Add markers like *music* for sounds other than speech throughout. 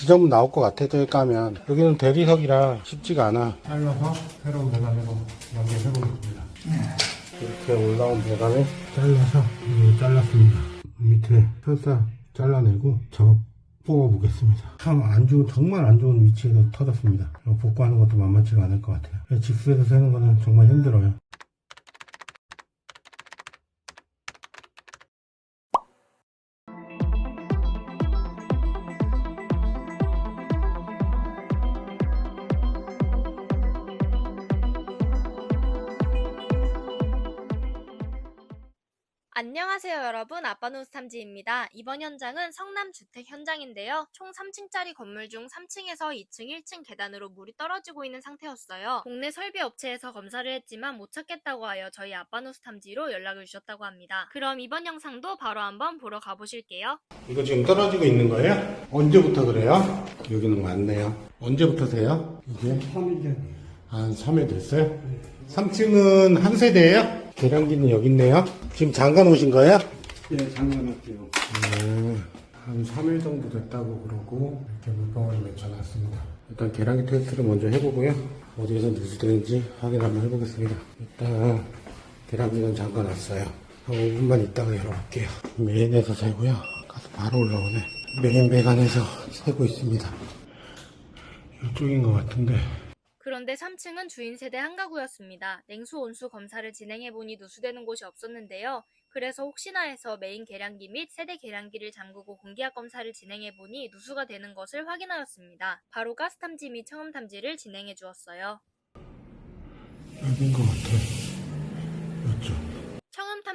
지점은 나올 것 같아 저기 까면. 여기는 대리석이라 쉽지가 않아. 잘라서 새로운 배관으로 연결해 보겠습니다. 이렇게 올라온 배관을 잘라서 이렇게 잘랐습니다. 밑에 설사 잘라내고 작업 뽑아보겠습니다. 참 안 좋은 정말 안 좋은 위치에서 터졌습니다. 복구하는 것도 만만치가 않을 것 같아요. 직수에서 세는 거는 정말 힘들어요 안녕하세요 여러분 아빠노스 탐지입니다. 이번 현장은 성남 주택 현장인데요. 총 3층짜리 건물 중 3층에서 2층, 1층 계단으로 물이 떨어지고 있는 상태였어요. 동네 설비 업체에서 검사를 했지만 못 찾겠다고 하여 저희 아빠노스 탐지로 연락을 주셨다고 합니다. 그럼 이번 영상도 바로 한번 보러 가보실게요. 이거 지금 떨어지고 있는 거예요? 언제부터 그래요? 여기는 맞네요. 언제부터세요? 이게? 3일 전이에요. 한 3일 됐어요? 3층은 한 세대예요? 계량기는 여기 있네요. 지금 잠깐 오신 거예요? 예, 잠궈놨죠. 음, 한 3일 정도 됐다고 그러고 이렇게 물방울을 맺혀놨습니다. 일단 계량기 테스트를 먼저 해보고요. 어디에서 누수되는지 확인 한번 해보겠습니다. 일단 계량기는 잠가놨어요. 한 5분만 있다가 열어볼게요. 메인에서 세고요. 가서 바로 올라오네. 메인 배관에서 세고 있습니다. 이쪽인 것 같은데 그런데 3층은 주인 세대 한 가구였습니다. 냉수 온수 검사를 진행해보니 누수되는 곳이 없었는데요. 그래서 혹시나 해서 메인 계량기 및 세대 계량기를 잠그고 공기압 검사를 진행해보니 누수가 되는 것을 확인하였습니다. 바로 가스 탐지 및 청음 탐지를 진행해 주었어요. 여긴 것 같아.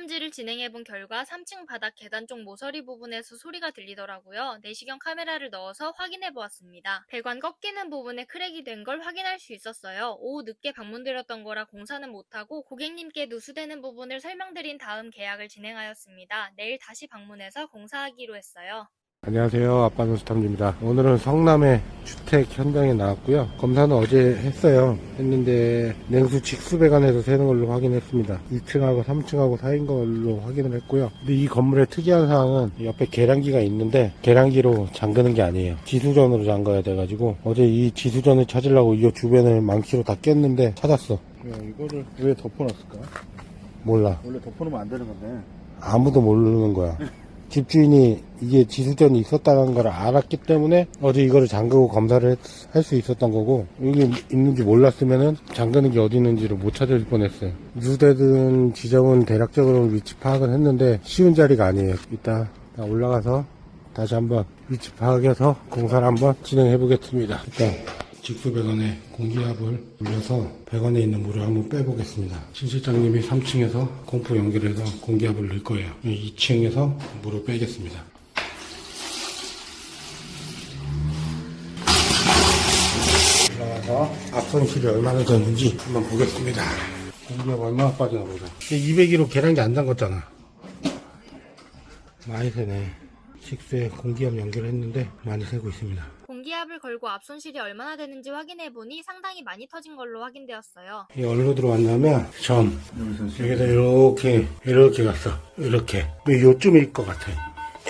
탐지를 진행해 본 결과 3층 바닥 계단 쪽 모서리 부분에서 소리가 들리더라고요. 내시경 카메라를 넣어서 확인해 보았습니다. 배관 꺾이는 부분에 크랙이 된 걸 확인할 수 있었어요. 오후 늦게 방문드렸던 거라 공사는 못하고 고객님께 누수되는 부분을 설명드린 다음 계약을 진행하였습니다. 내일 다시 방문해서 공사하기로 했어요. 안녕하세요. 아빠는 수탐입니다. 오늘은 성남의 주택 현장에 나왔고요. 검사는 어제 했어요. 했는데 냉수 직수 배관에서 새는 걸로 확인했습니다. 2층하고 3층하고 사이인 걸로 확인을 했고요. 근데 이 건물의 특이한 사항은 옆에 계량기가 있는데 계량기로 잠그는 게 아니에요. 지수전으로 잠가야 돼가지고 어제 이 지수전을 찾으려고 이 주변을 망치로 다 깼는데 찾았어. 야, 이거를 왜 덮어놨을까? 몰라. 원래 덮어놓으면 안 되는 건데. 아무도 모르는 거야. *laughs* 집주인이 이게 지수전이 있었다는 걸 알았기 때문에 어제 이거를 잠그고 검사를 할 수 있었던 거고 여기 있는지 몰랐으면은 잠그는 게 어디 있는지를 못 찾을 뻔했어요. 누수되던 지점은 대략적으로 위치 파악은 했는데 쉬운 자리가 아니에요. 이따 올라가서 다시 한번 위치 파악해서 공사를 한번 진행해 보겠습니다. 일단 직수 배관에 공기압을 올려서 배관에 있는 물을 한번 빼보겠습니다. 신 실장님이 3층에서 공포 연결해서 공기압을 넣을 거예요. 2층에서 물을 빼겠습니다. 올라가서 앞손실이 얼마나 되는지 한번 보겠습니다. 공기압 얼마나 빠지나 보자. 200kg 계량기 안 잠갔잖아. 많이 새네. 식수에 공기압 연결했는데 많이 새고 있습니다. 공기압을 걸고 압손실이 얼마나 되는지 확인해 보니 상당히 많이 터진 걸로 확인되었어요. 이 어디로 들어왔냐면 점 여기서 여기다 이렇게 이렇게 갔어 이렇게. 요쯤일 것 같아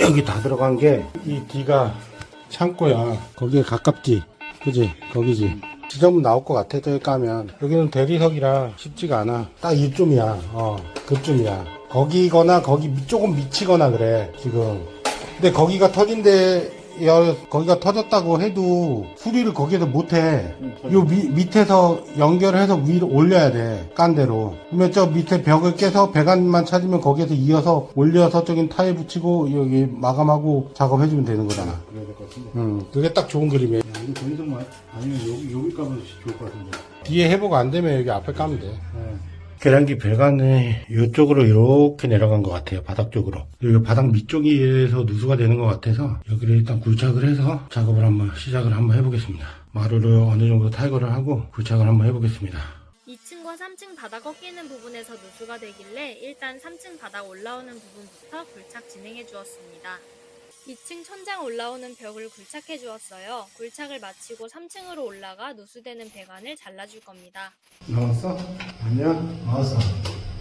여기 다 들어간 게 이 뒤가 창고야. 거기에 가깝지. 그지? 거기지. 지점은 나올 것 같아 저기 까면. 여기는 대리석이라 쉽지가 않아. 딱 이쯤이야. 어 그쯤이야. 거기거나 거기 미- 조금 미치거나 그래 지금. 근데 거기가 터진 데 야, 거기가 터졌다고 해도 수리를 거기에서 못해. 요 미- 밑에서 연결해서 위로 올려야 돼. 깐 대로. 그러면 저 밑에 벽을 깨서 배관만 찾으면 거기에서 이어서 올려서 저긴 타일 붙이고 여기 마감하고 작업해주면 되는 거잖아. 그래야 될 것 같은데. 음, 그게 딱 좋은 그림이에요. 야, 이거 전이성만 아니면 여기, 여기 까면 좋을 것 같은데. 뒤에 회복 안 되면 여기 앞에 까면 돼. 네. 계량기 배관이 이쪽으로 이렇게 내려간 것 같아요. 바닥 쪽으로. 여기 바닥 밑쪽에서 누수가 되는 것 같아서 여기를 일단 굴착을 해서 작업을 한번 시작을 한번 해보겠습니다. 마루를 어느 정도 탈거를 하고 굴착을 한번 해보겠습니다. 2층과 3층 바닥 꺾이는 부분에서 누수가 되길래 일단 3층 바닥 올라오는 부분부터 굴착 진행해 주었습니다. 2층 천장 올라오는 벽을 굴착해 주었어요. 굴착을 마치고 3층으로 올라가 누수되는 배관을 잘라줄 겁니다. 나왔어? 안녕? 나왔어.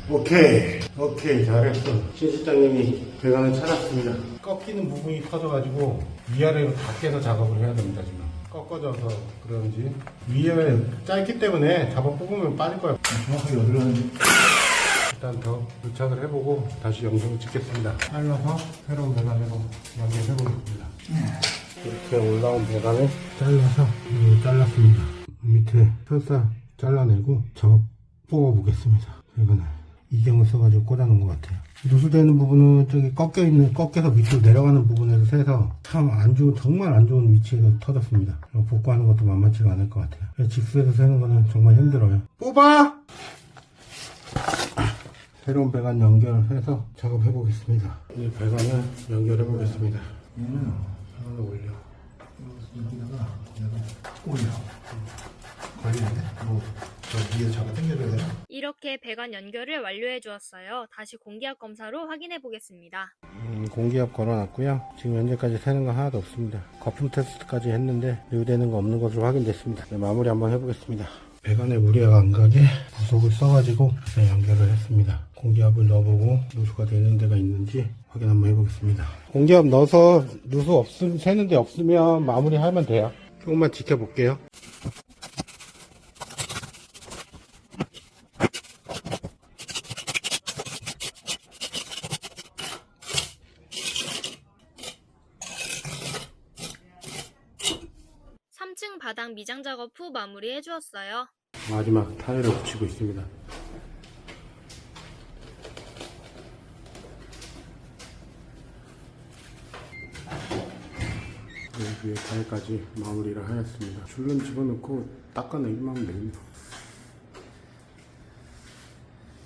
오케이. 오케이. 잘했어. 신 실장님이 배관을 찾았습니다. 꺾이는 부분이 터져가지고 위아래로 다 깨서 작업을 해야 됩니다 지금 꺾어져서 그런지 위에 짧기 때문에 잡아 뽑으면 빠질 거예요 정확하게 어디로 하는지. 일단 더 부착을 해보고 다시 영상을 찍겠습니다 잘라서 새로운 배관으로 연결해 보겠습니다 이렇게 올라온 배관을 잘라서 음, 잘랐습니다. 밑에 설사 잘라내고 작업 뽑아보겠습니다. 이거는. 이경을 써가지고 꽂아놓은 것 같아요. 누수되는 부분은 저기 꺾여 있는 꺾여서 밑으로 내려가는 부분에서 새서 참 안 좋은 정말 안 좋은 위치에서 터졌습니다. 복구하는 것도 만만치가 않을 것 같아요. 직수에서 새는 거는 정말 힘들어요. 뽑아! 새로운 배관 연결해서 작업해 보겠습니다. 이 배관을 연결해 보겠습니다. 얘는 하나 올려 여기다가 내가 올려. 걸리는데? 뭐, 저 위에 잡아 당겨줘야 되나? 이렇게 배관 연결을 완료해 주었어요. 다시 공기압 검사로 확인해 보겠습니다. 음, 공기압 걸어놨고요. 지금 현재까지 새는 거 하나도 없습니다. 거품 테스트까지 했는데 유되는 거 없는 것으로 확인됐습니다. 네, 마무리 한번 해보겠습니다. 배관에 무리가 안 가게 부속을 써가지고 네, 연결을 했습니다. 공기압을 넣어보고 누수가 되는 데가 있는지 확인 한번 해보겠습니다. 공기압 넣어서 누수 없음 새는 데 없으면 마무리하면 돼요. 조금만 지켜볼게요. 삼층 바닥 미장 작업 후 마무리해 주었어요. 마지막 타일을 붙이고 있습니다. 네, 위에 타일까지 마무리를 하였습니다. 줄눈 집어넣고 닦아내기만 하면 됩니다.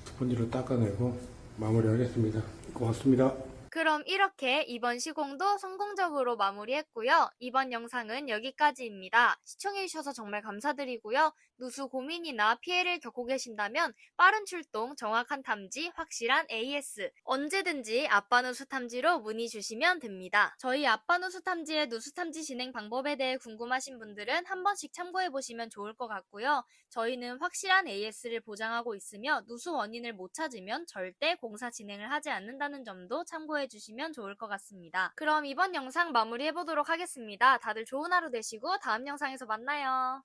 스펀지로 닦아내고 마무리하겠습니다. 고맙습니다. 그럼 이렇게 이번 시공도 성공적으로 마무리했고요. 이번 영상은 여기까지입니다. 시청해주셔서 정말 감사드리고요. 누수 고민이나 피해를 겪고 계신다면 빠른 출동, 정확한 탐지, 확실한 AS 언제든지 아빠누수 탐지로 문의 주시면 됩니다. 저희 아빠누수 탐지의 누수 탐지 진행 방법에 대해 궁금하신 분들은 한 번씩 참고해 보시면 좋을 것 같고요. 저희는 확실한 AS를 보장하고 있으며 누수 원인을 못 찾으면 절대 공사 진행을 하지 않는다는 점도 참고해 주시면 좋을 것 같습니다. 그럼 이번 영상 마무리해 보도록 하겠습니다. 다들 좋은 하루 되시고 다음 영상에서 만나요.